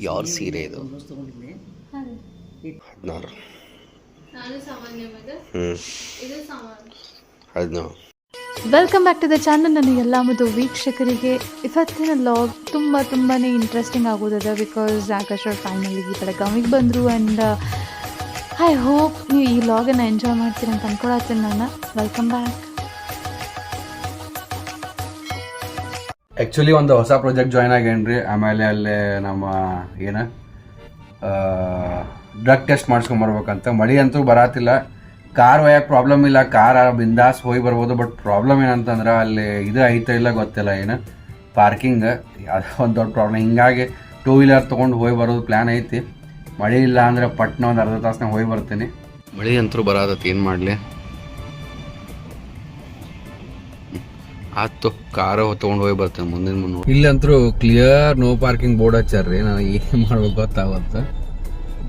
ಯಾರ ಸೀರೆ ಇದು? ಹದಿನಾರು. ಹದಿನಾರು. Welcome back to the channel ನನ್ನ ಎಲ್ಲ ಮತ್ತು ವೀಕ್ಷಕರಿಗೆ ಇವತ್ತಿನ ಲಾಗ್ ತುಂಬ ತುಂಬಾ ಇಂಟ್ರೆಸ್ಟಿಂಗ್ ಆಗೋದದ ಬಿಕಾಸ್ ಆಕಾಶ್ ಅವ್ರು ಫೈನಲಿ ಈ ಕಡೆ ಗಮಿಗೆ ಬಂದರು ಆ್ಯಂಡ್ ಐ ಹೋಪ್ ನೀವು ಈ ಲಾಗನ್ನು ಎಂಜಾಯ್ ಮಾಡ್ತೀರಿ ಅಂತ ಅಂದ್ಕೊಳತ್ತೀನಿ ನಾನು ವೆಲ್ಕಮ್ ಬ್ಯಾಕ್ ಆ್ಯಕ್ಚುಲಿ ಒಂದು ಹೊಸ ಪ್ರಾಜೆಕ್ಟ್ ಜಾಯ್ನ್ ಆಗೇನ್ರಿ. ಆಮೇಲೆ ಅಲ್ಲೇ ನಮ್ಮ ಏನ ಡ್ರಗ್ ಟೆಸ್ಟ್ ಮಾಡಿಸ್ಕೊಂಬರ್ಬೇಕಂತ ಮಳಿ ಅಂತೂ ಬರತ್ತಿಲ್ಲ ಕಾರ್ ಒಯ್ಯಕ್ಕೆ ಪ್ರಾಬ್ಲಮ್ ಇಲ್ಲ. ಕಾರ್ ಬಿಂದಾಸ್ ಹೋಗಿ ಬರ್ಬೋದು. ಬಟ್ ಪ್ರಾಬ್ಲಮ್ ಏನಂತಂದ್ರೆ ಅಲ್ಲಿ ಇದು ಐತೆ ಇಲ್ಲ ಗೊತ್ತಿಲ್ಲ ಏನು. ಪಾರ್ಕಿಂಗ್ ಅದು ಒಂದು ದೊಡ್ಡ ಪ್ರಾಬ್ಲಮ್ ಹಿಂಗಾಗಿ ಟೂ ವೀಲರ್ ತೊಗೊಂಡು ಹೋಗಿ ಬರೋದು ಪ್ಲ್ಯಾನ್ ಐತಿ. ಮಳೆ ಇಲ್ಲ ಅಂದರೆ ಪಟ್ನ ಒಂದು ಅರ್ಧ ತಾಸ್ನಾಗ ಹೋಗಿ ಬರ್ತೀನಿ. ಮಳೆ ಅಂತೂ ಬರತೈತಿ. ಏನು ಮಾಡಲಿ? ಆತು ಕಾರ ತಗೊಂಡ್ ಹೋಗಿ ಬರ್ತೇನೆ ಮುಂದಿನ ಮುಂದೆ ಇಲ್ಲಂತರೂ ಕ್ಲಿಯರ್ ನೋ ಪಾರ್ಕಿಂಗ್ ಬೋರ್ಡ್ ಹಚ್ಚಾರ್ರಿ. ನಾನು ಏನು ಮಾಡ್ಬೇಕು ಗೊತ್ತಾಗತ್ತ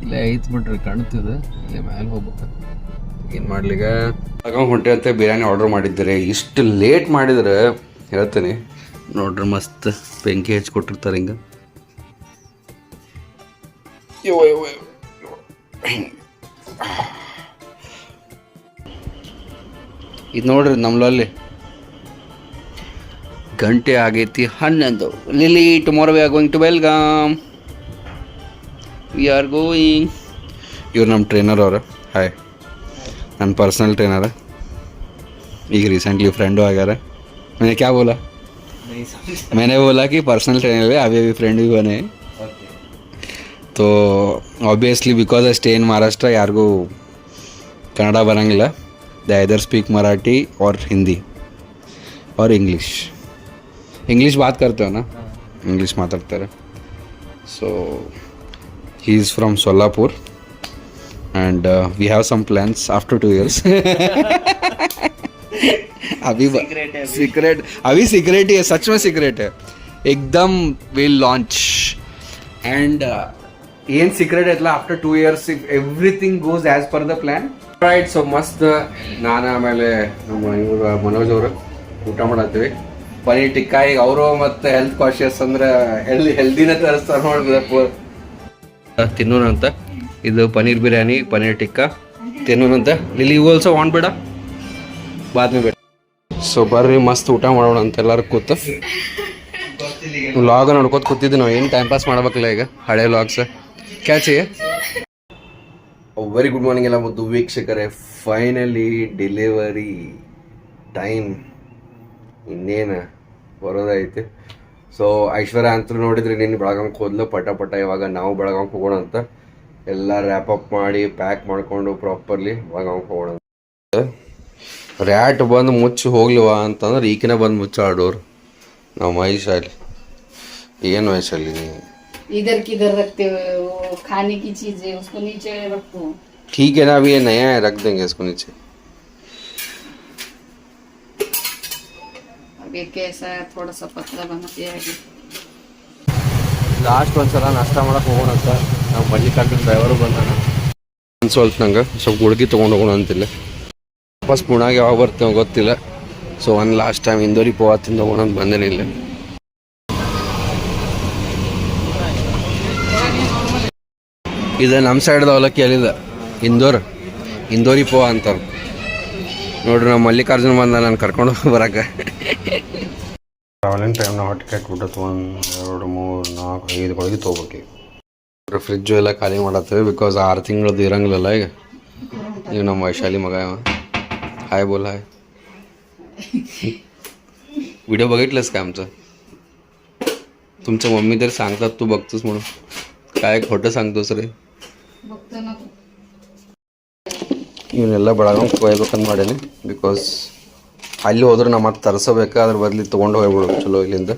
ಇಲ್ಲೇ ಐತ್ ಬಿಟ್ರಿ ಕಾಣ್ತದ. ಇಲ್ಲೇ ಮ್ಯಾಲೆ ಹೋಗ್ಬೇಕು. ಏನು ಮಾಡ್ಲಿಗ? ತಗೊಂಡ್ ಹೊಂಟೆ ಅಂತ ಬಿರಿಯಾನಿ ಆರ್ಡರ್ ಮಾಡಿದ್ದಾರೆ. ಇಷ್ಟು ಲೇಟ್ ಮಾಡಿದ್ರೆ ಹೇಳ್ತೀನಿ. ನೋಡ್ರಿ ಮಸ್ತ್ ಬೆಂಕಿ ಹಚ್ಕೊಟ್ಟಿರ್ತಾರೆ ಹಿಂಗೆ. ಇದು ನೋಡ್ರಿ ನಮ್ಮಲ್ಲಿ ಗಂಟೆ ಆಗೈತಿ ಹನ್ನೊಂದು Lily tomorrow we are going to Belgaum we are going ಇವ್ರು ನಮ್ಮ ಟ್ರೈನರ್ ಅವರು ಹಾಯ್ ನನ್ನ ಪರ್ಸನಲ್ ಟ್ರೈನರ್ ಈಗ रिसेंटली फ्रेंड हो गया मैंने क्या बोला मैंने बोला कि पर्सनल ट्रेनर है अभी अभी फ्रेंड भी बने हैं। तो obviously because I stay in Maharashtra ಯಾರಿಗೂ ಕನ್ನಡ ಬರಂಗಿಲ್ಲ ದ ಐದರ್ ಸ್ಪೀಕ್ ಮರಾಠಿ और हिंदी और इंग्लिश इंग्लिश बात करते हो ना इंग्लिश ಮಾತಾಡ್ತಾರೆ so he is from Solapur and uh, we have some plans after two years अभी सीक्रेट अभी सीक्रेट ही है सच में सीक्रेट है एकदम विल लॉन्च एंड ಏನು ಸೀಕ್ರೆಟ್ ಐತಲ್ಲ after two years if everything goes as per the plan right so ಮಸ್ತ್ ನಾನು ಆಮೇಲೆ ನಮ್ಮ ಇವರು ಮನೋಜ್ ಅವರು ಊಟ ಮಾಡತ್ತೀವಿ ಪನೀರ್ ಟಿಕ್ಕಾ ಈಗ ಅವರು ಮತ್ತೆ ಹೆಲ್ತ್ ಕಾನ್ಶಿಯಸ್ ಅಂದ್ರೆ ಹೆಲ್ದಿ ಹೆಲ್ದಿನ ತರಿಸ್ತಾರೆ ನೋಡ್ಬೇಕು ತಿನ್ನೋಣ ಅಂತ ಇದು ಪನೀರ್ ಬಿರಿಯಾನಿ ಪನೀರ್ ಟಿಕ್ಕಾ. ತಿನ್ನೋಣ ಅಂತ ಇಲ್ಲಿ ಇವು ಆಲ್ಸೋ ವಾಂಟ್ ಬೇಡ? ಬಾದ್ ಮೇ ಬೇಡ. ಸೊ ಬರ್ರಿ ಮಸ್ತ್ ಊಟ ಮಾಡೋಣ ಅಂತ ಎಲ್ಲರೂ ಕೂತು. ಲಾಗ್ ನೋಡ್ಕೋತ ಕೂತಿದ್ವಿ ನಾವು. ಏನು ಟೈಮ್ ಪಾಸ್ ಮಾಡ್ಬೇಕಲ್ಲ ಈಗ? ಹಳೆ ಲಾಗ್ಸ್ ಕ್ಯಾಚಿ ವೆರಿ ಗುಡ್ ಮಾರ್ನಿಂಗ್ ಎಲ್ಲ ಮತ್ತು ವೀಕ್ಷಕರೇ. ಫೈನಲಿ ಡೆಲಿವರಿ ಟೈಮ್ ಇನ್ನೇನು ಬರೋದೈತೆ ಸೊ ಐಶ್ವರ್ಯ ಅಂತ ನೋಡಿದ್ರೆ ನೀನು ಬೆಳಗಾಂಗೆ ಹೋದ್ಲು ಪಟ ಪಟ ಇವಾಗ ನಾವು ಬೆಳಗಾಂಗೆ ಹೋಗೋಣ ಅಂತ ಎಲ್ಲ ರ್ಯಾಪ್ ಅಪ್ ಮಾಡಿ ಪ್ಯಾಕ್ ಮಾಡಿಕೊಂಡು ಪ್ರಾಪರ್ಲಿ ಬೆಳಗಾಂಗೆ ಹೋಗೋಣ ಅಂತ ರ್ಯಾಟ್ ಬಂದು ಮುಚ್ಚಿ ಹೋಗ್ಲಿವ ಅಂತಂದ್ರೆ ಈಕಿನ ಬಂದು ಮುಚ್ಚಾಡೋರು ನಾವು ಮಹೇಶಲ್ಲಿ ಏನು ವಯಸ್ಸಲ್ಲಿ ನೀವು इधर किधर रखते हो वो खाने की चीजें उसको नीचे रखो ठीक है ना अभी ये नया है रख देंगे इसको नीचे ಬೇಕೇ ಸಹ ಥೋಡ ಸ ಪತ್ಲ ಬಂದೇ ಆಗಿ. ಲಾಸ್ಟ್ ಒಂದ್ಸಲ ನಾಷ್ಟ ಮಾಡಕ್ ಹೋಗೋಣ ಅಂತ. ನಾವು ಮಲ್ಲಿಕಾರ್ಜುನ ಡ್ರೈವರು ಬಂದಾನ. ಅನ್ಸೋಲ್ತು ನಂಗೆ ಸ್ವಲ್ಪ ಗುಳ್ಗಿ ತೊಗೊಂಡು ಹೋಗೋಣ ಅಂತಿಲ್ಲ ವಾಪಸ್ ಪುಣಾಗ ಯಾವಾಗ ಬರ್ತೇವೋ ಗೊತ್ತಿಲ್ಲ. ಸೊ ಒಂದು ಲಾಸ್ಟ್ ಟೈಮ್ ಇಂದೋರಿ ಪೋವಾ ತಿಂದು ಹೋಗೋಣ ಅಂತ ಬಂದಿರಲಿಲ್ಲ ಇದು ನಮ್ಮ ಸೈಡ್ದ ಅವಲಕ್ಕಿ ಅಲ್ಲಿದೆ ಇಂದೋರ್. ಇಂದೋರಿ ಪೋವಾ ಅಂತಾರೆ. ನೋಡ್ರಿ ನಮ್ಮ ಮಲ್ಲಿಕಾರ್ಜುನ್ ಬಂದ ನಾನು ಕರ್ಕೊಂಡು ಬರಕ್ಕೆ ಟ್ರಾವೆಲಿಂಗ್ ಟೈಮ್ನ ಹೊಟ್ಟೆ ಕಟ್ಬಿಟ್ಟು ಒಂದು ಎರಡು ಮೂರು ನಾಲ್ಕು ಐದು ಒಳಗೆ ತೊಗೋಬೇಕು ಫ್ರಿಜ್ಜು ಎಲ್ಲ ಖಾಲಿ ಮಾಡತ್ತೇವೆ ಬಿಕಾಸ್ ಆರು ತಿಂಗಳದ್ದು ಇರಂಗಿಲ್ಲಲ್ಲ ಈಗ ನೀವು ನಮ್ಮ ವೈಶಾಲಿ ಮಗ ಇವ. हाय बोल हाय व्हिडिओ बघितलंस का आमचं तुमच्या मम्मी तरी सांगतात तू बघतोस म्हणून काय खोटं सांगतोस रे बघतो ना तू. ಇವನ್ನೆಲ್ಲ ಬೆಳಗಾವಿ ಕೊಯ್ಬೇಕಂತ ಮಾಡೀನಿ. ಬಿಕಾಸ್ ಅಲ್ಲಿ ಹೋದ್ರೆ ನಾ ಮತ್ತೆ ತರಿಸಬೇಕು ಅದ್ರ ಬದಲಿ ತೊಗೊಂಡು ಹೋಗ್ಬಿಡು ಚಲೋ ಇಲ್ಲಿಂದ.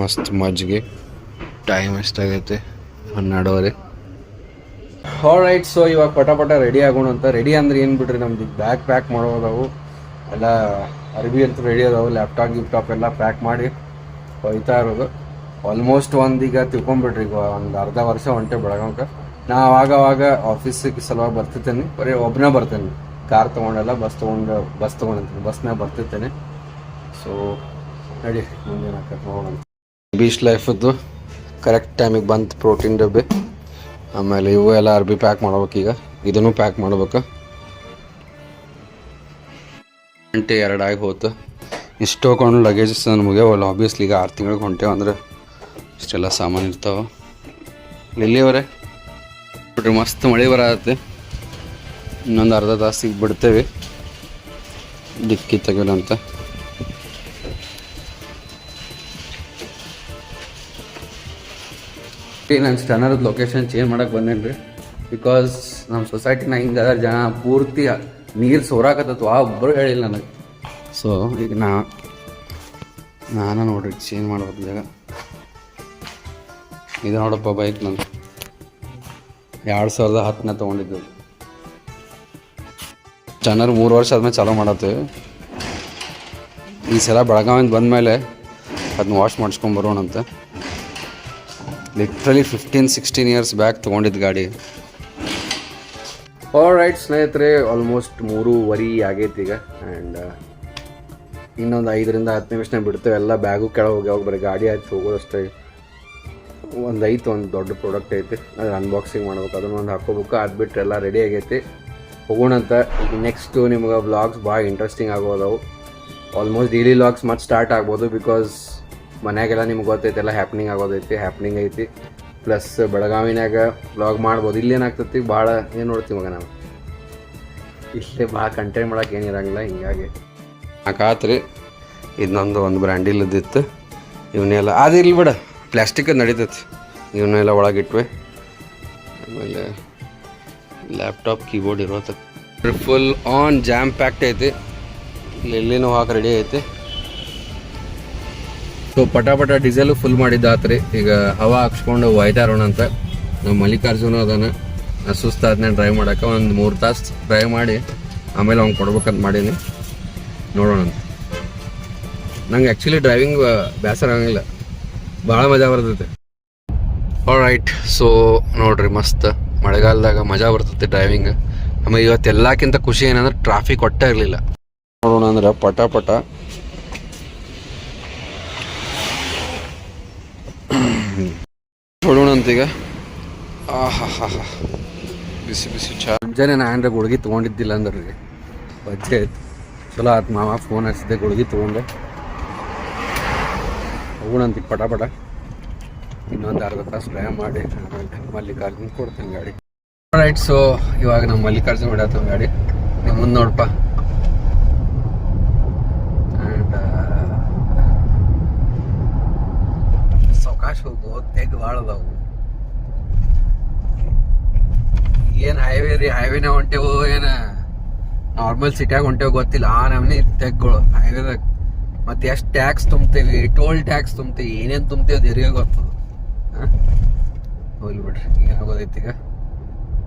ಮಸ್ತ್ ಮಜ್ಜಿಗೆ. ಟೈಮ್ ಎಷ್ಟಾಗೈತೆ? ಹನ್ನೆರಡುವರೆ. ರೈಟ್ ಸೊ ಇವಾಗ ಪಟ ಪಟ ರೆಡಿ ಆಗೋಣ ಅಂತ. ರೆಡಿ ಅಂದ್ರೆ ಏನು ಬಿಡ್ರಿ ನಮ್ದು? ಬ್ಯಾಗ್ ಪ್ಯಾಕ್ ಮಾಡೋದವು. ಎಲ್ಲ ಅರ್ಬಿ ಅಂತ ರೆಡಿ ಅದಾವು. ಲ್ಯಾಪ್ಟಾಪ್ ಗಿಪ್ಟಾಪ್ ಎಲ್ಲ ಪ್ಯಾಕ್ ಮಾಡಿ ಹೋಯ್ತಾ ಇರೋದು. ಆಲ್ಮೋಸ್ಟ್ ಒಂದು ಈಗ ತಿಳ್ಕೊಂಬಿಡ್ರಿ, ಈಗ ಒಂದು ಅರ್ಧ ವರ್ಷ ಹೊಂಟೆ ಬೆಳಗಾವ್ಗೆ ನಾ ಆವಾಗ ಅವಾಗ ಆಫೀಸಿಗೆ ಸಲುವಾಗಿ ಬರ್ತಿರ್ತೇನೆ, ಬರೀ ಒಬ್ಬನೇ ಬರ್ತೇನೆ. ಕಾರ್ ತೊಗೊಂಡಲ್ಲ ಬಸ್ ತೊಗೊಂಡು ಬಸ್ ತೊಗೊಂಡಿರ್ತೀನಿ ಬಸ್ನಾಗ ಬರ್ತಿರ್ತೇನೆ. ಸೊ ನಡಿ, ಮುಂದಿನ ನೋಡೋಣ. ಬೀಚ್ ಲೈಫದ್ದು ಕರೆಕ್ಟ್ ಟೈಮಿಗೆ ಬಂತು ಪ್ರೋಟೀನ್ ಡಬ್ಬಿ. ಆಮೇಲೆ ಇವು ಎಲ್ಲ ಅರ್ಬಿ ಪ್ಯಾಕ್ ಮಾಡ್ಬೇಕು ಈಗ. ಇದನ್ನು ಪ್ಯಾಕ್ ಮಾಡ್ಬೇಕು. ಗಂಟೆ ಎರಡಾಗಿ ಹೋಯ್ತು ಇಷ್ಟು ಹೋಕೊಂಡು ಲಗೇಜಸ್ ನಮಗೆ ಒಳ್ಳೆ ಆಬ್ವಿಯಸ್ಲಿ ಈಗ ಆರು ತಿಂಗಳಿಗೆ ಹೊಂಟೇವು ಅಂದ್ರೆ ಇಷ್ಟೆಲ್ಲ ಸಾಮಾನು ಇರ್ತಾವೆ. ಇಲ್ಲಿವರೆ ಬಿಟ್ರೆ ಮಸ್ತ್ ಮಳೆ ಬರತ್ತೆ ಇನ್ನೊಂದು ಅರ್ಧ ತಾಸಿಗೆ ಬಿಡ್ತೇವೆ. ಡಿಕ್ಕಿ ತೆಗೋಣಂತ ನಾನು ಸ್ಟನರದ ಲೊಕೇಶನ್ ಚೇಂಜ್ ಮಾಡಕ್ಕೆ ಬಂದೇನಿ ರೀ ಬಿಕಾಸ್ ನಮ್ಮ ಸೊಸೈಟಿನ ಹಿಂಗೆ ಜನ ಪೂರ್ತಿ ನೀರು ಸೋರಾಕತ್ತತ್ತು ಆ ಒಬ್ಬರು ಹೇಳಿಲ್ಲ ನನಗೆ. ಸೊ ಈಗ ನಾ ನಾನು ನೋಡ್ರಿ ಚೇಂಜ್ ಮಾಡ್ಬೇಕು ಜಾಗ. ಇದು ನೋಡಪ್ಪ ಬೈಕ್ ನಂದು ಎರಡು ಸಾವಿರದ ಹತ್ತನೇ ತೊಗೊಂಡಿದ್ದು. ಚೆನ್ನಾಗಿ ಮೂರು ವರ್ಷ ಆದಮೇಲೆ ಚಾಲೂ ಮಾಡತ್ತೇವೆ ಈ ಸಲ ಬೆಳಗಾವಿಂದ ಬಂದಮೇಲೆ ಅದನ್ನ ವಾಶ್ ಮಾಡಿಸ್ಕೊಂಬರೋಣಂತೆ ಬರೋಣಂತ literally fifteen sixteen years back ತೊಗೊಂಡಿದ್ದು ಗಾಡಿ. ಆಲ್ ರೈಟ್ ಸ್ನೇಹಿತರೆ ಆಲ್ಮೋಸ್ಟ್ ಮೂರುವರೆ ಆಗೈತೆ ಈಗ. ಆ್ಯಂಡ್ ಇನ್ನೊಂದು ಐದರಿಂದ ಹತ್ತು ನಿಮಿಷನೇ ಬಿಡ್ತೇವೆ. ಎಲ್ಲ ಬ್ಯಾಗು ಕೆಳಗೆ ಹೋಗಿ ಹೋಗ್ಯಾವ ಬರೀ ಗಾಡಿ ಆಯ್ತು, ಹೋಗೋದಷ್ಟೇ. ಒಂದು ಐತೆ, ಒಂದು ದೊಡ್ಡ ಪ್ರಾಡಕ್ಟ್ ಐತೆ. ಅದು ಅನ್ಬಾಕ್ಸಿಂಗ್ ಮಾಡ್ಬೇಕು, ಅದನ್ನ ಒಂದು ಹಾಕೋಬೇಕು ಅದು ಬಿಟ್ಟರೆ ಎಲ್ಲ ರೆಡಿ ಆಗೈತಿ. ಹೋಗೋಣಂತ ನೆಕ್ಸ್ಟು ನಿಮ್ಗೆ ಬ್ಲಾಗ್ಸ್ ಭಾಳ ಇಂಟ್ರೆಸ್ಟಿಂಗ್ ಆಗೋದವು ಆಲ್ಮೋಸ್ಟ್ ಡೈಲಿ ವ್ಲಾಗ್ಸ್ ಮತ್ತೆ ಸ್ಟಾರ್ಟ್ ಆಗ್ಬೋದು ಬಿಕಾಸ್ ಮನ್ಯಾಗೆಲ್ಲ ನಿಮ್ಗೆ ಗೊತ್ತೈತೆ, ಎಲ್ಲ ಹ್ಯಾಪ್ನಿಂಗ್ ಆಗೋದೈತಿ ಹ್ಯಾಪ್ನಿಂಗ್ ಐತಿ. ಪ್ಲಸ್ ಬೆಳಗಾವಿನಾಗ ವ್ಲಾಗ್ ಮಾಡ್ಬೋದು. ಇಲ್ಲೇನಾಗ್ತೈತಿ ಭಾಳ ಏನು ನೋಡ್ತೀವಿ ಮಗ ನಾವು? ಇಲ್ಲೇ ಭಾಳ ಕಂಟೆಂಟ್ ಮಾಡೋಕೆ ಏನಿರಂಗಿಲ್ಲ ಹಿಂಗಾಗಿ. ಆಕಾತ್ರಿ ಇದನ್ನೊಂದು ಒಂದು ಬ್ರ್ಯಾಂಡಿಲ್ಲದಿತ್ತು ಇವನ್ನೆಲ್ಲ ಅದು ಇಲ್ಲಿ ಬಿಡ. ಪ್ಲಾಸ್ಟಿಕ್ ನಡೀತೈತಿ. ಇವನ್ನೆಲ್ಲ ಒಳಗಿಟ್ವೆ. ಆಮೇಲೆ ಲ್ಯಾಪ್ಟಾಪ್, ಕೀಬೋರ್ಡ್ ಇರೋತ ಫುಲ್ ಆನ್ ಜಾಮ್ ಪ್ಯಾಕ್ಟ್ ಐತಿ. ಎಲ್ಲಿನೂ ಹಾಕಿ ರೆಡಿ ಐತಿ. ಸೊ ಪಟಾಪಟ ಪಟ ಡೀಸೆಲ್ ಫುಲ್ ಮಾಡಿದ್ದಾತ್ರಿ ಈಗ ಹವಾ ಹಾಕ್ಸ್ಕೊಂಡು ಒಯ್ತಾರೋಣ ಅಂತ. ನಮ್ಮ ಮಲ್ಲಿಕಾರ್ಜುನ ಅದನ್ನ ಸುಸ್ತಾದ್ನ ಡ್ರೈವ್ ಮಾಡಕ್ಕೆ ಒಂದು ಮೂರು ತಾಸು ಡ್ರೈವ್ ಮಾಡಿ ಆಮೇಲೆ ಅವ್ನು ಕೊಡ್ಬೇಕಂತ ಮಾಡೀನಿ. ನೋಡೋಣ ನಂಗೆ ಆ್ಯಕ್ಚುಲಿ ಡ್ರೈವಿಂಗ್ ಬೇಸರ ಆಗಂಗಿಲ್ಲ. ಭಾಳ ಮಜಾ ಬರ್ತೈತೆ. ರೈಟ್ ಸೊ ನೋಡ್ರಿ ಮಸ್ತ್. ಮಳೆಗಾಲದಾಗ ಮಜಾ ಬರ್ತೈತೆ ಡ್ರೈವಿಂಗ್ ಆಮೇಲೆ ಇವತ್ತು ಎಲ್ಲಕ್ಕಿಂತ ಖುಷಿ ಏನಂದ್ರೆ ಟ್ರಾಫಿಕ್ ಒಟ್ಟೆ ಇರಲಿಲ್ಲ. ನೋಡೋಣ ಅಂದ್ರೆ ಪಟ ಪಟ. ನೋಡೋಣ ಅಂತೀಗ. ಬಿಸಿ ಬಿಸಿ ಚಾ. ಮುಂಜಾನೆ ನಾನು ಗುಳ್ಗಿ ತೊಗೊಂಡಿದ್ದಿಲ್ಲ ಅಂದ್ರೆ. ರೀ ವಜ್ಜೆ ಆಯ್ತು. ಚಲೋ ಆಯ್ತು ಮಾವ ಫೋನ್ ಹಚ್ಚಿದೆ ಗುಳ್ಗಿ ತೊಗೊಂಡೆ. ಅಂತೀಗ ಪಟ ಪಟ ಇನ್ನೊಂದು ಅರ್ಧ ತಾಸು ಪ್ರಯ ಮಾಡಿ ಮಲ್ಲಿಕಾರ್ಜುನ್ ಕೊಡ್ತೀನಿ ಗಾಡಿ. ರೈಟ್ ಸೊ ಇವಾಗ ನಮ್ಮ ಮಲ್ಲಿಕಾರ್ಜುನ್ ಹೊಡ್ಯಾತ ಗಾಡಿ. ನೀವು ಮುಂದೆ ನೋಡಪ್ಪ ಸಾವಕಾಶ ಹೋಗು ತೆಗ್ ಭಾಳ ಅದಾವು ಏನು ಹೈವೇ ರೀ ಹೈವೇನ ಹೊಂಟೇವು, ಏನ? ನಾರ್ಮಲ್ ಸಿಟಿಯಾಗ ಹೊಂಟೇವು ಗೊತ್ತಿಲ್ಲ. ಆ ನಮ್ನಿ ತೆಗ್ಗಳು ಹೈವೇದಾಗ ಮತ್ತೆ ಎಷ್ಟು ಟ್ಯಾಕ್ಸ್ ತುಂಬ್ತೇವಿ? ಟೋಲ್ ಟ್ಯಾಕ್ಸ್ ತುಂಬ್ತೇವಿ? ಏನೇನು ತುಂಬ್ತೇವೆ ಅದು ಎರಿಗೆ ಗೊತ್ತದ ಹೋಗ್ಲಿ ಬಿಡ್ರಿ ಏನಾಗೋದೈತಿ ಈಗ?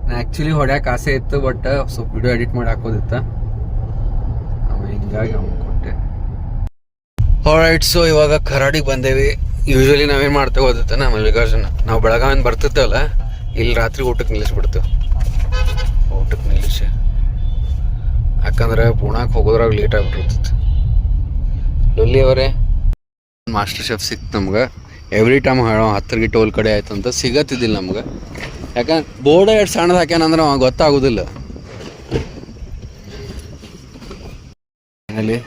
ನಾ ಆ್ಯಕ್ಚುಲಿ ಹೊಡ್ಯಾಕೆ ಆಸೆ ಇತ್ತು ಬಟ್ ಸ್ವಲ್ಪ ವಿಡಿಯೋ ಎಡಿಟ್ ಮಾಡಿ ಹಾಕೋದಿತ್ತ. ಹಿಂಗಾಗಿ ಅವ್ನು ಕೊಟ್ಟೆ. ಹೊರೈಟ್ ಸೊ ಇವಾಗ ಕರಾಡಿಗೆ ಬಂದೇವಿ. ಯೂಶ್ವಲಿ ನಾವೇನು ಮಾಡ್ತೇವೆ ಓದಿತ್ತ ನಮ್ಮ ಮಲ್ಲಿಕಾರ್ಜುನ. ನಾವು ಬೆಳಗಾವಿಂದ ಬರ್ತಿದ್ದೇವಲ್ಲ ಇಲ್ಲಿ ರಾತ್ರಿ ಊಟಕ್ಕೆ ನಿಲ್ಲಿಸ್ಬಿಡ್ತೇವೆ ಊಟಕ್ಕೆ ನಿಲ್ಲಿಸಿ. ಯಾಕಂದ್ರೆ ಪುಣಾಕ್ ಹೋಗೋದ್ರಾಗ ಲೇಟ್ ಆಗಿಬಿಟ್ಟಿರ್ತೈತಿ. ಲೊಲ್ಲಿ ಅವರೇ. ಮಾಸ್ಟರ್ ಶೆಫ್ ಸಿಕ್ತು ನಮ್ಗೆ. ಎವ್ರಿ ಟೈಮ್ ಹೇಳೋ ಹತ್ತಿರಗಿ ಟೋಲ್ ಕಡೆ ಆಯ್ತು ಅಂತ ಸಿಗತ್ತಿದ್ದಿಲ್ಲ ನಮ್ಗೆ. ಯಾಕಂದ್ರೆ ಬೋರ್ಡ್ ಎರಡು ಸಣ್ಣದು ಹಾಕ್ಯಾನಂದ್ರೆ ಅವ ಗೊತ್ತಾಗೋದಿಲ್ಲ. ಅಲ್ಲಿ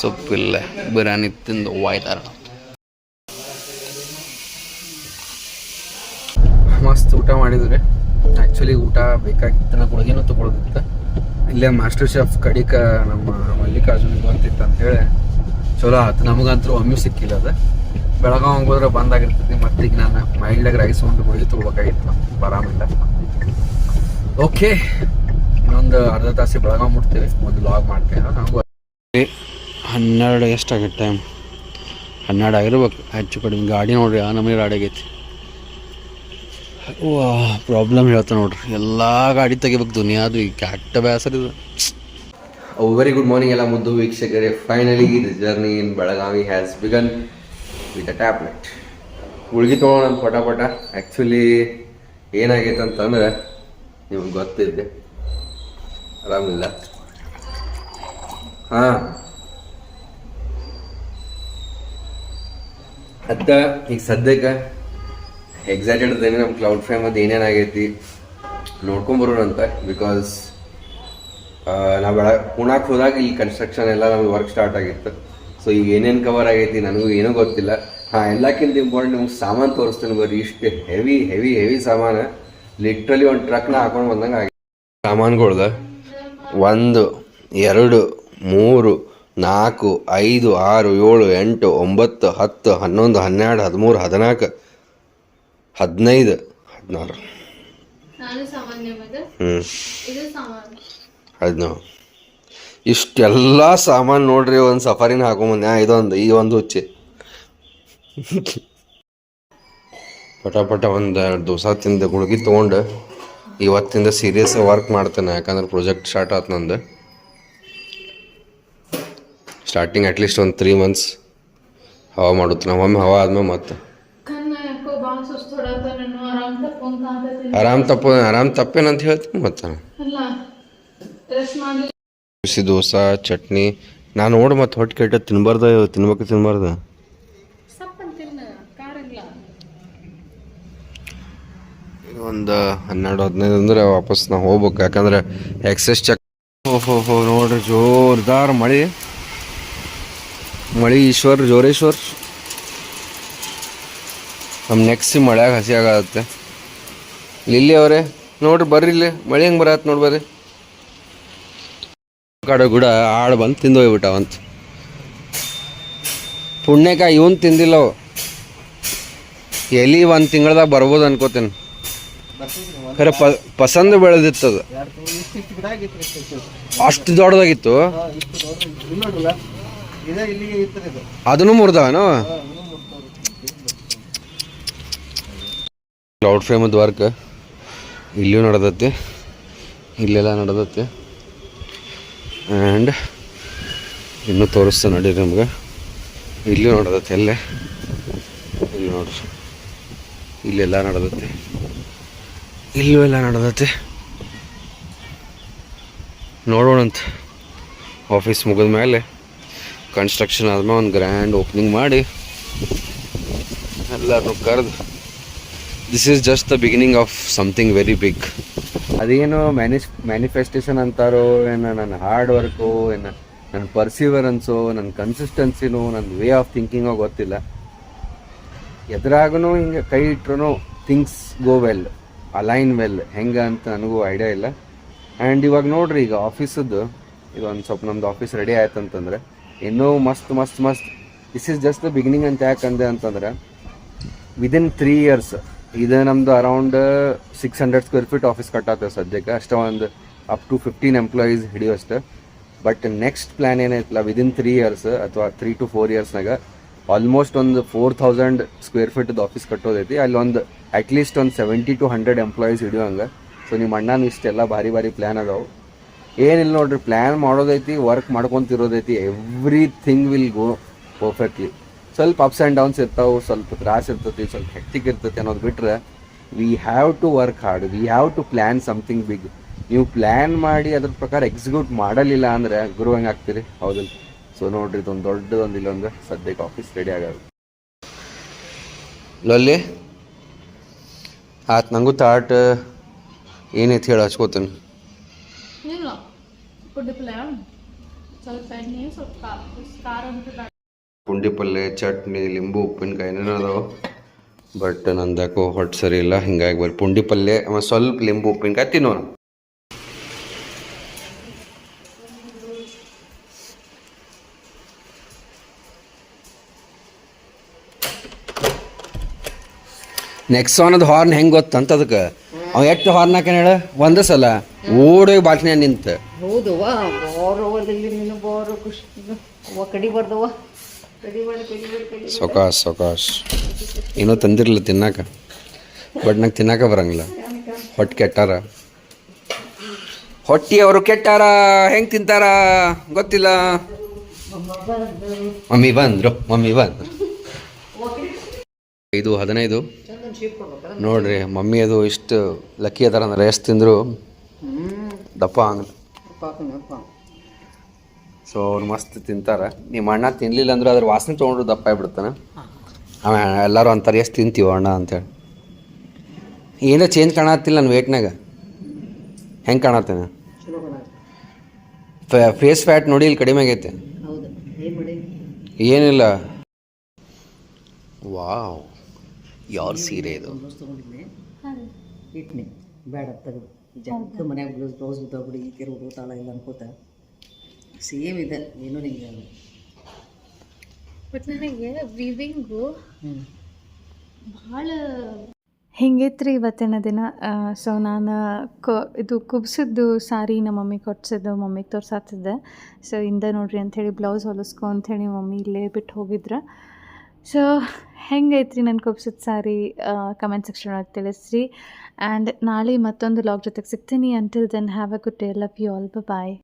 ಸೊಪ್ಪಿಲ್ಲ ಬಿರಿಯಾನಿ ತಿಂದು ಹೋಯ್ತಾರ ಮಸ್ತ್ ಊಟ ಮಾಡಿದ್ರೆ. ಆ್ಯಕ್ಚುಲಿ ಊಟ ಬೇಕಾಗಿತ್ತು ನಾ ಗುಳಿಗೆನೂ ತೊಗೊಳೋದಿತ್ತು. ಇಲ್ಲೇ ಮಾಸ್ಟರ್ ಶೆಫ್ ಕಡಿಕ ನಮ್ಮ ಮಲ್ಲಿಕಾರ್ಜುನ್ ಅಂತ ಹೇಳಿ, ಚಲೋ ಆಯ್ತು ನಮಗಂತೂ ಒಮ್ಮೆ ಸಿಕ್ಕಿಲ್ಲ ಅದು. ಬೆಳಗಾವ್ ಹೋಗೋದ್ರೆ ಬಂದಾಗಿರ್ತೈತಿ ಮತ್ತೆ ಈಗ ನಾನು ಮೈಲ್ಡಾಗ ರೈಸ್ ಒಂದು ಹೋಗಿ ತೊಗೋಬೇಕಾಗಿತ್ತು ಬರಾಮಿಲ್ಲ. ಓಕೆ ಇನ್ನೊಂದು ಅರ್ಧ ತಾಸಿ ಬೆಳಗಾವ್ ಮುಟ್ತೀವಿ. ಒಂದು ಲಾಗ್ ಮಾಡ್ತೇವೆ ನಾವು ಹನ್ನೆರಡು ಎಷ್ಟಾಗುತ್ತೆ? ಟೈಮ್ ಹನ್ನೆರಡು ಆಗಿರ್ಬೇಕು. ಹೆಚ್ಚು ಕಡಿಮೆ. ಗಾಡಿ ನೋಡ್ರಿ, ಆ ನಮಗೆ ಆಗೈತಿ ಪ್ರಾಬ್ಲಮ್ ಹೇಳ್ತಾ ನೋಡ್ರಿ. ಎಲ್ಲ ಗಾಡಿ ತೆಗಿಬೇಕು ದುನಿಯಾ ಅದು ಕೆಟ್ಟ ಬೇಸರ ಇದು. ವೆರಿ ಗುಡ್ ಮಾರ್ನಿಂಗ್ ಎಲ್ಲ ಮುದ್ದು ವೀಕ್ಷಕರೆ. Finally the journey in Belagavi has begun with a tablet ಉಳ್ಗಿ ತೊಗೊಳೋಣ ಪಟ ಪಟ. ಆ್ಯಕ್ಚುಲಿ ಏನಾಗೈತೆ ಅಂತಂದ್ರೆ ನಿಮ್ಗೆ ಗೊತ್ತಿದೆ. ಆರಾಮಿಲ್ಲ? ಹಾಂ. ಅತ್ತ, ಈಗ ಸದ್ಯಕ್ಕೆ ಎಕ್ಸೈಟೆಡ್ ಅದೇನೆ ನಮ್ಮ ಕ್ಲೌಡ್ ಫ್ರೇಮ್ ಅದು ಏನೇನಾಗೈತಿ ನೋಡ್ಕೊಂಬರೋಣ ಅಂತ ಬಿಕಾಸ್ ನಾವು ಬೆಳ ಪುಣಾಕ್ ಹೋದಾಗ ಇಲ್ಲಿ ಕನ್ಸ್ಟ್ರಕ್ಷನ್ ಎಲ್ಲ ನಮಗೆ ವರ್ಕ್ ಸ್ಟಾರ್ಟ್ ಆಗಿತ್ತು. ಸೊ ಈಗ ಏನೇನು ಕವರ್ ಆಗೈತಿ ನನಗೂ ಏನೂ ಗೊತ್ತಿಲ್ಲ. ಹಾಂ, ಎಲ್ಲಕ್ಕಿಂತ ಇಂಪಾರ್ಟೆಂಟ್ ನಿಮ್ಗೆ ಸಾಮಾನು ತೋರಿಸ್ತೀನಿ ಬರ್ರಿ. ಇಷ್ಟು ಹೆವಿ ಹೆವಿ ಹೆವಿ ಸಾಮಾನು. ಲಿಟ್ರಲಿ ಒಂದು ಟ್ರಕ್ನ ಹಾಕೊಂಡು ಬಂದಂಗೆ ಆಗಿ ಸಾಮಾನುಗಳ್ದ ಒಂದು, ಎರಡು, ಮೂರು, ನಾಲ್ಕು, ಐದು, ಆರು, ಏಳು, ಎಂಟು, ಒಂಬತ್ತು, ಹತ್ತು, ಹನ್ನೊಂದು, ಹನ್ನೆರಡು, ಹದಿಮೂರು, ಹದಿನಾಲ್ಕು ಹದಿನೈದು ಹದಿನಾರು. ಹ್ಞೂ ಹದಿನೇಳು ಇಷ್ಟೆಲ್ಲ ಸಾಮಾನು ನೋಡ್ರಿ ಒಂದು ಸಫಾರಿನ ಹಾಕೊಂಬಂದೆ. ಇದೊಂದು ಈ ಒಂದು ಹುಚ್ಚಿ. ಪಟ ಪಟ ಒಂದು ಎರಡು ದಿವಸ ತಿಂದು ಗುಳ್ಗಿ ತೊಗೊಂಡು ಇವತ್ತಿಂದ ಸೀರಿಯಸ್ ವರ್ಕ್ ಮಾಡ್ತೇನೆ. ಯಾಕಂದ್ರೆ ಪ್ರೊಜೆಕ್ಟ್ ಸ್ಟಾರ್ಟ್ ಆಯ್ತು ನಂದು. ಸ್ಟಾರ್ಟಿಂಗ್ ಅಟ್ಲೀಸ್ಟ್ ಒಂದು ತ್ರೀ ಮಂತ್ಸ್ ಹವಾ ಮಾಡುತ್ತೆ ನಾವು ಒಮ್ಮೆ ಹವಾ ಆದ್ಮೇಲೆ ಮತ್ತೆ. ಕಣ್ಣ ಯಾಕೋ ಭಾಳ ಸುಸ್ತು ಹೊಡತ್ತ ನಾನು ಆರಾಮ್ ತಪ್ಪ ಆರಾಮ್ ತಪ್ಪೇನ ಅಂತ ತಪ್ಪೇನಂತ ಹೇಳ್ತೀನಿ ಮತ್ತೆ? ಅಲ್ಲ ರೆಸ್ಟ್ ಮಾಡಿ. ಬಿಸಿ ದೋಸೆ ಚಟ್ನಿ ನಾನು ನೋಡಿ ಮತ್ತೆ ಹೊಟ್ಟೆ ಕೆಟ್ಟ ತಿನ್ಬಾರ್ದ ತಿನ್ಬೇಕು ತಿನ್ಬಾರ್ದ? ಒಂದು ಹನ್ನೆರಡು ಹದಿನೈದು ಅಂದ್ರೆ ವಾಪಸ್ ನಾವು ಹೋಗ್ಬೇಕು. ಯಾಕಂದ್ರೆ ಎಕ್ಸೆಸ್ ಚೆಕ್ ಓಹೋ ಹೋ ನೋಡ್ರಿ ಜೋರ್ದಾರ್ ಮಳೆ. ಮಳೆ ಈಶ್ವರ್ ಜೋರೇಶ್ವರ್. ನಮ್ಮ ನೆಕ್ಸ್ಟ್ ಮಳೆಯಾಗ ಹಸಿ ಆಗತ್ತೆ. ಲಿಲ್ಲಿ ಅವರೇ ನೋಡ್ರಿ ಬರ್ರಿ ಇಲ್ಲಿ ಮಳೆ ಹೆಂಗೆ ಬರತ್ತೆ ನೋಡಿ ಬರ್ರಿ. ಕಡೆ ಕೂಡ ಆಳು ಬಂದು ತಿಂದು ಹೋಗ್ಬಿಟ್ಟಾವಂತ ಪುಣ್ಯಕ ಇವನ್ ತಿಂದಿಲ್ಲ ಅವು. ಎಲಿ ಒಂದು ತಿಂಗಳದಾಗ ಬರ್ಬೋದು ಅನ್ಕೋತೀನಿ. ಖರೆ ಪ ಪಸಂದ್ ಅದು. ಅಷ್ಟು ದೊಡ್ಡದಾಗಿತ್ತು. ಅದನ್ನು ಮುರಿದವನು? ಕ್ಲೌಡ್ ಫ್ರೇಮದ ವರ್ಕ್ ಇಲ್ಲೂ ನಡೆದತ್ತೆ ಇಲ್ಲೆಲ್ಲ ನಡೆದತ್ತೆ ಆ್ಯಂಡ್ ಇನ್ನೂ ತೋರಿಸ್ತಾ ನಡೀರಿ ನಮ್ಗೆ. ಇಲ್ಲೂ ನಡೆದತ್ತೆ ಅಲ್ಲೇ. ಇಲ್ಲಿ ನೋಡ್ರಿ. ಇಲ್ಲೆಲ್ಲ ನಡೆದತ್ತೆ ಇಲ್ಲೂ ಎಲ್ಲ ನಡೆದತ್ತೆ ನೋಡೋಣಂತ ಆಫೀಸ್ ಮುಗಿದ ಮೇಲೆ ಕನ್ಸ್ಟ್ರಕ್ಷನ್ ಆದ್ಮೇಲೆ ಒಂದು ಗ್ರ್ಯಾಂಡ್ ಓಪನಿಂಗ್ ಮಾಡಿ ಎಲ್ಲರೂ ಕರೆದು this is just the beginning of something very big ಅದೇನು ಮ್ಯಾನಿಸ್ ಮ್ಯಾನಿಫೆಸ್ಟೇಷನ್ ಅಂತಾರೋ, ಏನು ನನ್ನ ಹಾರ್ಡ್ ವರ್ಕು ಏನು ನನ್ನ ಪರ್ಸಿವರೆನ್ಸು ನನ್ನ ಕನ್ಸಿಸ್ಟೆನ್ಸಿನೂ ನನ್ನ ವೇ ಆಫ್ ಥಿಂಕಿಂಗೋ ಗೊತ್ತಿಲ್ಲ. ಎದುರಾಗೂ ಹಿಂಗೆ ಕೈ ಇಟ್ರು things go well align well ಹೆಂಗೆ ಅಂತ ನನಗೂ ಐಡಿಯಾ ಇಲ್ಲ. ಆ್ಯಂಡ್ ಇವಾಗ ನೋಡ್ರಿ ಈಗ ಆಫೀಸದ್ದು ಈಗ ಒಂದು ಸ್ವಲ್ಪ ನಮ್ಮದು ಆಫೀಸ್ ರೆಡಿ ಆಯ್ತು ಅಂತಂದ್ರೆ, ಇನ್ನೂ ಮಸ್ತ್ ಮಸ್ತ್ ಮಸ್ತ್ this is just the beginning ಅಂತ ಯಾಕಂದೆ ಅಂತಂದ್ರೆ ವಿದಿನ್ ತ್ರೀ ಇಯರ್ಸ್ ಇದು ನಮ್ದು around six hundred square feet office ಕಟ್ಟಾಗ್ತದೆ ಸದ್ಯಕ್ಕೆ. ಅಷ್ಟೇ ಒಂದು ಅಪ್ ಟು ಫಿಫ್ಟೀನ್ ಎಂಪ್ಲಾಯೀಸ್ ಹಿಡಿಯೋಷ್ಟು ಬಟ್ ನೆಕ್ಸ್ಟ್ ಪ್ಲ್ಯಾನ್ ಏನೈತಲ್ಲ ವಿದಿನ್ ತ್ರೀ ಇಯರ್ಸ್ ಅಥವಾ ತ್ರೀ ಟು ಫೋರ್ ಇಯರ್ಸ್ನಾಗ ಆಲ್ಮೋಸ್ಟ್ ಒಂದು ಫೋರ್ ಥೌಸಂಡ್ ಸ್ಕ್ವೇರ್ ಫೀಟ್ದು ಆಫೀಸ್ ಕಟ್ಟೋದೈತಿ. ಅಲ್ಲಿ ಒಂದು ಅಟ್ಲೀಸ್ಟ್ ಒಂದು ಸೆವೆಂಟಿ ಟು ಹಂಡ್ರೆಡ್ ಎಂಪ್ಲಾಯೀಸ್ ಹಿಡಿಯೋಂಗೆ ಸೊ ನಿಮ್ಮ ಅಣ್ಣನೂ ಇಷ್ಟೆಲ್ಲ ಭಾರಿ ಭಾರಿ ಪ್ಲ್ಯಾನ್ ಅದಾವೆ. ಏನಿಲ್ಲ ನೋಡ್ರಿ ಪ್ಲ್ಯಾನ್ ಮಾಡೋದೈತಿ ವರ್ಕ್ ಮಾಡ್ಕೊತಿರೋದೈತಿ. ಎವ್ರಿಥಿಂಗ್ ವಿಲ್ ಗೋ ಪರ್ಫೆಕ್ಟ್ಲಿ ಸ್ವಲ್ಪ ಅಪ್ಸ್ ಆ್ಯಂಡ್ ಡೌನ್ಸ್ ಇರ್ತಾವೆ, ಸ್ವಲ್ಪ ತ್ರಾಸ ಇರ್ತೈತಿ, ಸ್ವಲ್ಪ ಹೆಕ್ಟಿಕ್ ಇರ್ತೈತಿ ಅನ್ನೋದು ಬಿಟ್ರೆ we have to work hard we have to plan something big ನೀವು ಪ್ಲ್ಯಾನ್ ಮಾಡಿ ಅದ್ರ ಪ್ರಕಾರ ಎಕ್ಸಿಕ್ಯೂಟ್ ಮಾಡಲಿಲ್ಲ ಅಂದರೆ ಗುರು ಹೆಂಗೆ ಆಗ್ತೀರಿ? ಹೌದು. ಸೊ ನೋಡ್ರಿ, ಇದೊಂದು ದೊಡ್ಡದೊಂದು ಇಲ್ಲೊಂದು ಸದ್ಯಕ್ಕೆ ಆಫೀಸ್ ರೆಡಿ ಆಗೋದು. ಲೊಲ್ಲಿ ಆತ್ ನಂಗೂ ತಾಟ್ ಏನೈತಿ ಹೇಳಿ, ಹಚ್ಕೋತೀನಿ. ಸ್ವಲ್ಪ ಸ್ವಲ್ಪ ಖಾರ ಅಂತ ಪುಂಡಿ ಪಲ್ಯ ಚಟ್ನಿ, ಲಿಂಬು, ಉಪ್ಪಿನಕಾಯಿ ಏನೇನೋ ಅದಾವೆ. ಬಟ್ ನಂದಾಕೋ ಹೊಟ್ಟು ಸರಿ ಇಲ್ಲ, ಹಿಂಗಾಗಿ ಬರ್ರಿ ಪುಂಡಿ ಪಲ್ಯ ಆಮೇಲೆ ಸ್ವಲ್ಪ ಲಿಂಬು, ಉಪ್ಪಿನಕಾಯಿ ತಿನ್ನೋಣ. ನೆಕ್ಸಾನದ ಹಾರ್ನ್ ಹೆಂಗೆ ಗೊತ್ತಂತ ಅದಕ್ಕೆ. ಅವ ಎಷ್ಟು ಹಾರ್ನ್ ಹಾಕ್ಯಾನ ಹೇಳ? ಒಂದೇ ಸಲ. ಓಡಿ ಬಾಟ್ನ್ಯಾಗ ನಿಂತ. ಹೌದು ಸೊಕಾಸ್ ಸೊಕಾಶ್ ಏನೋ ತಂದಿರಲಿಲ್ಲ ತಿನ್ನಾಕ. ಬಟ್ ನಂಗೆ ತಿನ್ನಾಕ ಬರಂಗಿಲ್ಲ. ಹೊಟ್ಟೆ ಕೆಟ್ಟಾರ. ಹೊಟ್ಟಿ ಅವರು ಕೆಟ್ಟಾರ, ಹೆಂಗೆ ತಿಂತಾರ ಗೊತ್ತಿಲ್ಲ. ಮಮ್ಮಿ ಬಂದ್ರು ಮಮ್ಮಿ ಬಂದ್ರು. ಐದು, ಹದಿನೈದು. ನೋಡ್ರಿ, ಮಮ್ಮಿ ಅದು ಇಷ್ಟು ಲಕ್ಕಿ ಅದಾರ ಅಂದ್ರೆ ಎಷ್ಟು ತಿಂದ್ರು? ದಪ್ಪ ಹಂಗ ಸೊ ಅವ್ರು ಮಸ್ತ್ ತಿಂತಾರೆ. ನಿಮ್ಮ ಅಣ್ಣ ತಿನ್ಲಿಲ್ಲ ಅಂದ್ರೆ ಅದ್ರ ವಾಸನೆ ತೊಗೊಂಡ್ರು ದಪ್ಪ ಆಗ್ಬಿಡ್ತಾನೆ. ಅವ ಎಲ್ಲರೂ ಅಂತಾರೆ ಎಷ್ಟು ತಿಂತೀವಿ ಅಣ್ಣ? ಅಂತೇಳಿ. ಏನೋ ಚೇಂಜ್ ಕಾಣತ್ತಿಲ್ಲ ನನ್ನ ವೇಟ್ನಾಗ ಹೆಂಗೆ ಕಾಣತ್ತೇನೆ ಫೇಸ್ ಫ್ಯಾಟ್ ನೋಡಿ ಇಲ್ಲಿ ಕಡಿಮೆ ಆಗೈತೆ. ಹೌದು ಏನು ಮಾಡಿ ಏನಿಲ್ಲ. ವಾವ್. ಯಾರ ಸೀರೆ ಇದು? ಬೇಡ ತೆಗೆದು ಮನೆಯಾಗ ಬ್ಲೌಸ್ ಬ್ಲೌಸ್ ಬಿದ್ದಾಗ್ಬಿಡಿ ಈ ಕೆರೆ ತಾಳ ಇಲ್ಲ ಅನ್ಕೋತ. ಸೇಮ್ ಇದೆ ಏನೂ ನಿಂಗೆ ಬಟ್ ನನಗೆ ವಿವಿಂಗು ಭಾಳ ಹಿಂಗಿತ್ರಿ ಇವತ್ತಿನ ದಿನ? ಸೊ ನಾನು ಕೊ ಇದು ಕುಬ್ಸಿದ್ದು ಸಾರಿ ನಮ್ಮ ಮಮ್ಮಿ ಕೊಡ್ಸಿದ್ದು ಮಮ್ಮಿಗೆ ತೋರ್ಸಾತಿದ್ದೆ. ಸೊ ಇಂದ ನೋಡ್ರಿ ಅಂಥೇಳಿ ಬ್ಲೌಸ್ ಹೊಲಿಸ್ಕೊ ಅಂಥೇಳಿ ಮಮ್ಮಿ ಇಲ್ಲೇ ಬಿಟ್ಟು ಹೋಗಿದ್ರೆ. ಸೊ ಹೆಂಗೈತ್ರಿ ನನ್ನ ಕುಬ್ಸಿದ ಸಾರಿ ಕಮೆಂಟ್ ಸೆಕ್ಷನ್ ಒಳಗೆ ತಿಳಿಸ್ರಿ. ಆ್ಯಂಡ್ ನಾಳೆ ಮತ್ತೊಂದು ಲಾಗ್ ಜೊತೆಗೆ ಸಿಗ್ತೀನಿ. Until then have a good day love you all ಬ ಬಾಯ್